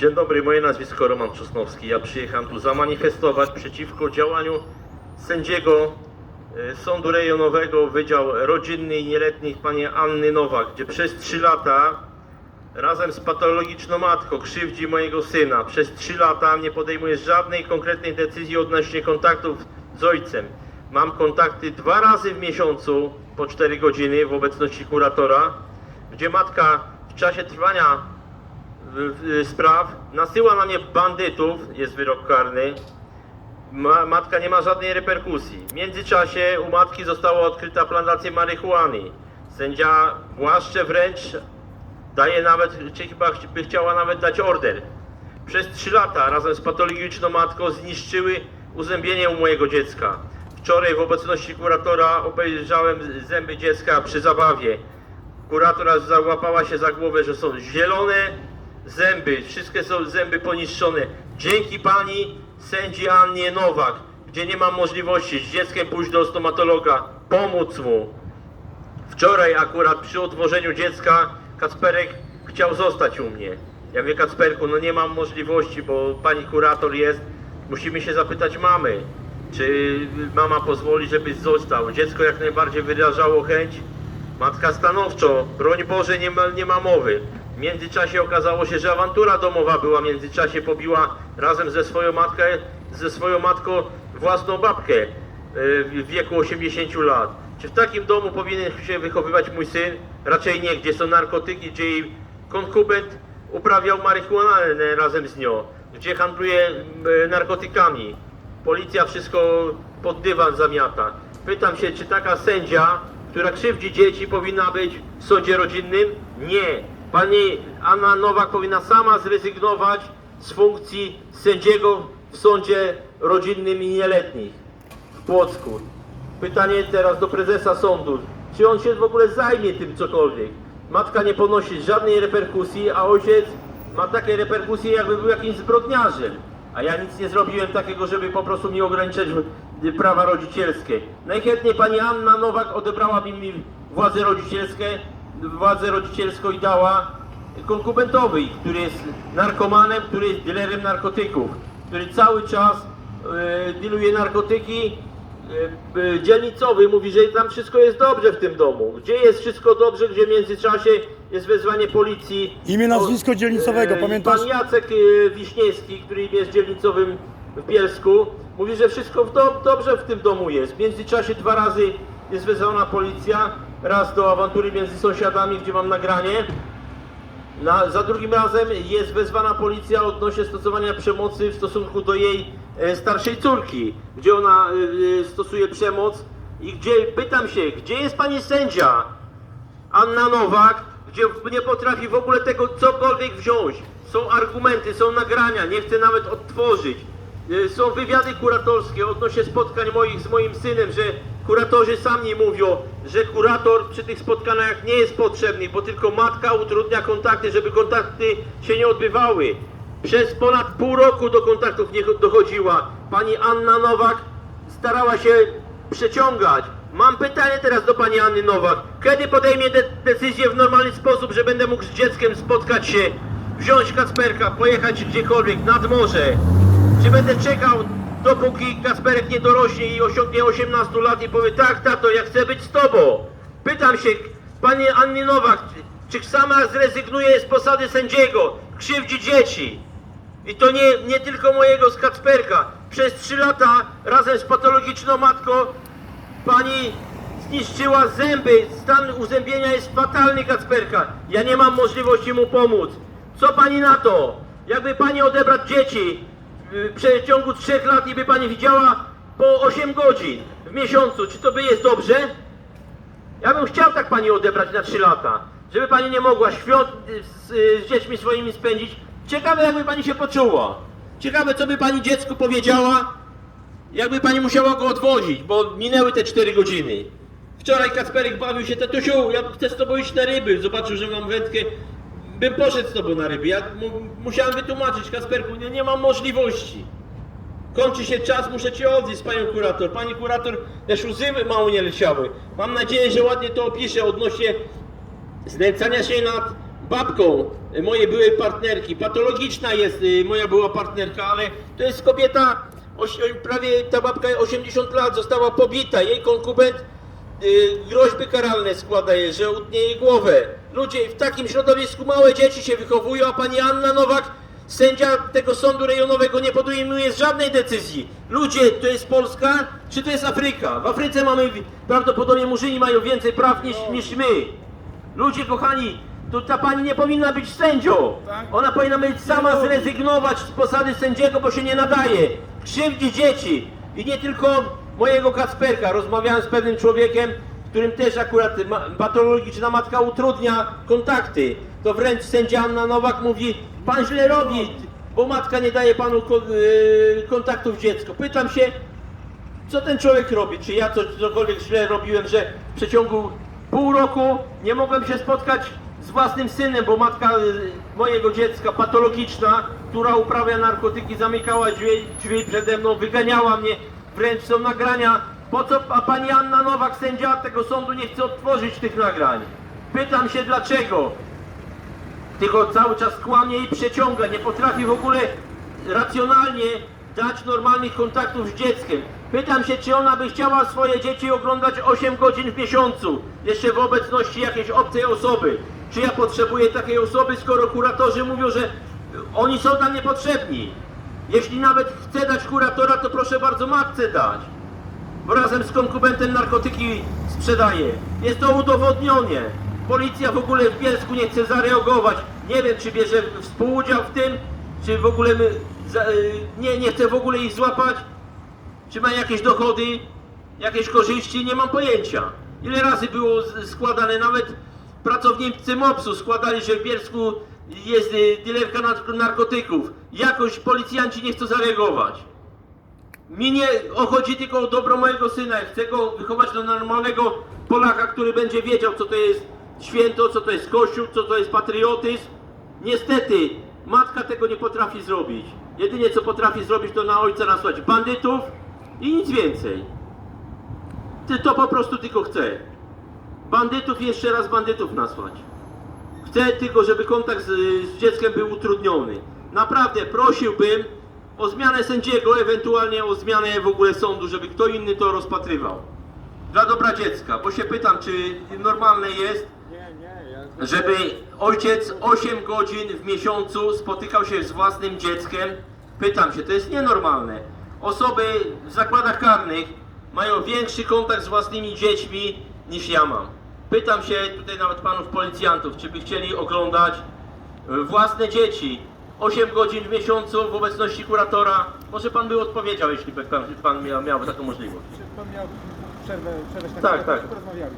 Dzień dobry, moje nazwisko Roman Czosnowski. Ja przyjechałem tu zamanifestować przeciwko działaniu sędziego e, Sądu Rejonowego Wydział Rodzinny i Nieletnich pani Anny Nowak, gdzie przez 3 lata razem z patologiczną matką krzywdzi mojego syna. Przez 3 lata nie podejmuje żadnej konkretnej decyzji odnośnie kontaktów z ojcem. Mam kontakty dwa razy w miesiącu po 4 godziny w obecności kuratora, gdzie matka w czasie trwania w- w- spraw, nasyła na mnie bandytów, jest wyrok karny. Ma, matka nie ma żadnej reperkusji. W międzyczasie u matki została odkryta plantacja marihuany. Sędzia głaszcze wręcz, daje nawet, czy chyba ch- by chciała nawet dać order. Przez trzy lata razem z patologiczną matką zniszczyły uzębienie u mojego dziecka. Wczoraj w obecności kuratora obejrzałem zęby dziecka przy zabawie. Kuratora załapała się za głowę, że są zielone zęby, wszystkie są zęby poniszczone. Dzięki pani sędzi Annie Nowak, gdzie nie mam możliwości z dzieckiem pójść do stomatologa, pomóc mu. Wczoraj akurat przy odwożeniu dziecka Kacperek chciał zostać u mnie. Ja mówię Kacperku, no nie mam możliwości, bo pani kurator jest. Musimy się zapytać mamy, czy mama pozwoli, żebyś został. Dziecko jak najbardziej wyrażało chęć. Matka stanowczo, broń Boże, nie ma, nie ma mowy. W międzyczasie okazało się, że awantura domowa była. W międzyczasie pobiła razem ze swoją matką, ze swoją matką własną babkę e, w wieku 80 lat. Czy w takim domu powinien się wychowywać mój syn? Raczej nie, gdzie są narkotyki, gdzie jej konkubent uprawiał marihuanę razem z nią, gdzie handluje e, narkotykami. Policja wszystko pod dywan zamiata. Pytam się, czy taka sędzia, która krzywdzi dzieci, powinna być w sądzie rodzinnym? Nie. Pani Anna Nowak powinna sama zrezygnować z funkcji sędziego w sądzie rodzinnym i nieletnich w Płocku. Pytanie teraz do prezesa sądu. Czy on się w ogóle zajmie tym cokolwiek? Matka nie ponosi żadnej reperkusji, a ojciec ma takie reperkusje, jakby był jakimś zbrodniarzem. A ja nic nie zrobiłem takiego, żeby po prostu mi ograniczać prawa rodzicielskie. Najchętniej pani Anna Nowak odebrałaby mi władzę rodzicielskie, władzę rodzicielską i dała konkubentowi, który jest narkomanem, który jest dealerem narkotyków, który cały czas e, dealuje narkotyki, e, e, dzielnicowy mówi, że tam wszystko jest dobrze w tym domu. Gdzie jest wszystko dobrze, gdzie w międzyczasie jest wezwanie policji. Imię, nazwisko dzielnicowego, pamiętasz? Pan Jacek Wiśniewski, który jest dzielnicowym w Bielsku, mówi, że wszystko w do, dobrze w tym domu jest. W międzyczasie dwa razy jest wezwana policja, raz do awantury między sąsiadami, gdzie mam nagranie. Na, za drugim razem jest wezwana policja odnośnie stosowania przemocy w stosunku do jej e, starszej córki, gdzie ona e, e, stosuje przemoc i gdzie pytam się, gdzie jest pani sędzia Anna Nowak, gdzie nie potrafi w ogóle tego cokolwiek wziąć. Są argumenty, są nagrania, nie chcę nawet odtworzyć. E, Są wywiady kuratorskie odnośnie spotkań moich z moim synem, że kuratorzy sami mówią, że kurator przy tych spotkaniach nie jest potrzebny, bo tylko matka utrudnia kontakty, żeby kontakty się nie odbywały. Przez ponad pół roku do kontaktów nie dochodziła. Pani Anna Nowak starała się przeciągać. Mam pytanie teraz do pani Anny Nowak. Kiedy podejmie de decyzję w normalny sposób, że będę mógł z dzieckiem spotkać się, wziąć Kacperka, pojechać gdziekolwiek, nad morze? Czy będę czekał, dopóki Kacperek nie dorośnie i osiągnie 18 lat i powie tak, tato, ja chcę być z tobą? Pytam się, pani Anny Nowak, czy, czy sama zrezygnuje z posady sędziego, krzywdzi dzieci? I to nie, nie tylko mojego z Kacperka. Przez trzy lata razem z patologiczną matką pani zniszczyła zęby. Stan uzębienia jest fatalny Kacperka. Ja nie mam możliwości mu pomóc. Co pani na to? Jakby pani odebrać dzieci w przeciągu trzech lat i by pani widziała po 8 godzin w miesiącu, czy to by jest dobrze? Ja bym chciał tak pani odebrać na 3 lata, żeby pani nie mogła świąt z, z dziećmi swoimi spędzić. Ciekawe jakby pani się poczuła. Ciekawe co by pani dziecku powiedziała, jakby pani musiała go odwozić, bo minęły te 4 godziny. Wczoraj Kacperek bawił się, tatusiu, ja chcę z tobą iść na ryby. Zobaczył, że mam wędkę. Bym poszedł z tobą na ryby. Ja mu, musiałem wytłumaczyć Kacperku, nie, nie mam możliwości. Kończy się czas, muszę cię odwieźć, panią kurator. Pani kurator, też łzy mało nie leciały. Mam nadzieję, że ładnie to opiszę odnośnie znęcania się nad babką mojej byłej partnerki. Patologiczna jest y, moja była partnerka, ale to jest kobieta, prawie ta babka 80 lat, została pobita. Jej konkubent groźby karalne składa jej, że utnie jej głowę. Ludzie w takim środowisku małe dzieci się wychowują, a pani Anna Nowak, sędzia tego sądu rejonowego, nie podejmuje żadnej decyzji. Ludzie, to jest Polska, czy to jest Afryka? W Afryce mamy, prawdopodobnie murzyni mają więcej praw niż, niż my. Ludzie kochani, to ta pani nie powinna być sędzią. Ona powinna być sama zrezygnować z posady sędziego, bo się nie nadaje. Krzywdzi dzieci. I nie tylko mojego Kacperka. Rozmawiałem z pewnym człowiekiem, którym też akurat patologiczna matka utrudnia kontakty. To wręcz sędzia Anna Nowak mówi, pan źle robi, bo matka nie daje panu yy, kontaktów dziecko. Pytam się, co ten człowiek robi? Czy ja coś, cokolwiek źle robiłem, że w przeciągu pół roku nie mogłem się spotkać z własnym synem, bo matka y, mojego dziecka, patologiczna, która uprawia narkotyki, zamykała drzwi, drzwi przede mną, wyganiała mnie, wręcz są nagrania. Po co a pani Anna Nowak, sędzia tego sądu, nie chce otworzyć tych nagrań? Pytam się dlaczego tylko cały czas kłamie i przeciąga, nie potrafi w ogóle racjonalnie dać normalnych kontaktów z dzieckiem. Pytam się, czy ona by chciała swoje dzieci oglądać 8 godzin w miesiącu, jeszcze w obecności jakiejś obcej osoby. Czy ja potrzebuję takiej osoby, skoro kuratorzy mówią, że oni są nam niepotrzebni. Jeśli nawet chce dać kuratora, to proszę bardzo matce dać bo razem z konkubentem narkotyki sprzedaje. Jest to udowodnione. Policja w ogóle w Bielsku nie chce zareagować. Nie wiem, czy bierze współudział w tym, czy w ogóle my, za, y, nie, nie chce w ogóle ich złapać, czy ma jakieś dochody, jakieś korzyści, nie mam pojęcia. Ile razy było składane, nawet pracownicy MOPS-u składali, że w Bielsku jest y, dilerka nar- narkotyków. Jakoś policjanci nie chcą zareagować. Mi nie chodzi tylko o dobro mojego syna. Chcę go wychować do normalnego Polaka, który będzie wiedział, co to jest święto, co to jest kościół, co to jest patriotyzm. Niestety, matka tego nie potrafi zrobić. Jedynie co potrafi zrobić, to na ojca nasłać bandytów i nic więcej. Ty to po prostu tylko chce. Bandytów jeszcze raz bandytów nasłać. Chcę tylko, żeby kontakt z, z dzieckiem był utrudniony. Naprawdę prosiłbym o zmianę sędziego, ewentualnie o zmianę w ogóle sądu, żeby kto inny to rozpatrywał. Dla dobra dziecka, bo się pytam, czy normalne jest, żeby ojciec 8 godzin w miesiącu spotykał się z własnym dzieckiem. Pytam się, to jest nienormalne. Osoby w zakładach karnych mają większy kontakt z własnymi dziećmi niż ja mam. Pytam się tutaj nawet panów policjantów, czy by chcieli oglądać e, własne dzieci 8 godzin w miesiącu w obecności kuratora. Może pan by odpowiedział, jeśli by pan, pan miał, miał taką możliwość. Czy pan miał przerwę, przerwę Tak, tak. porozmawiali.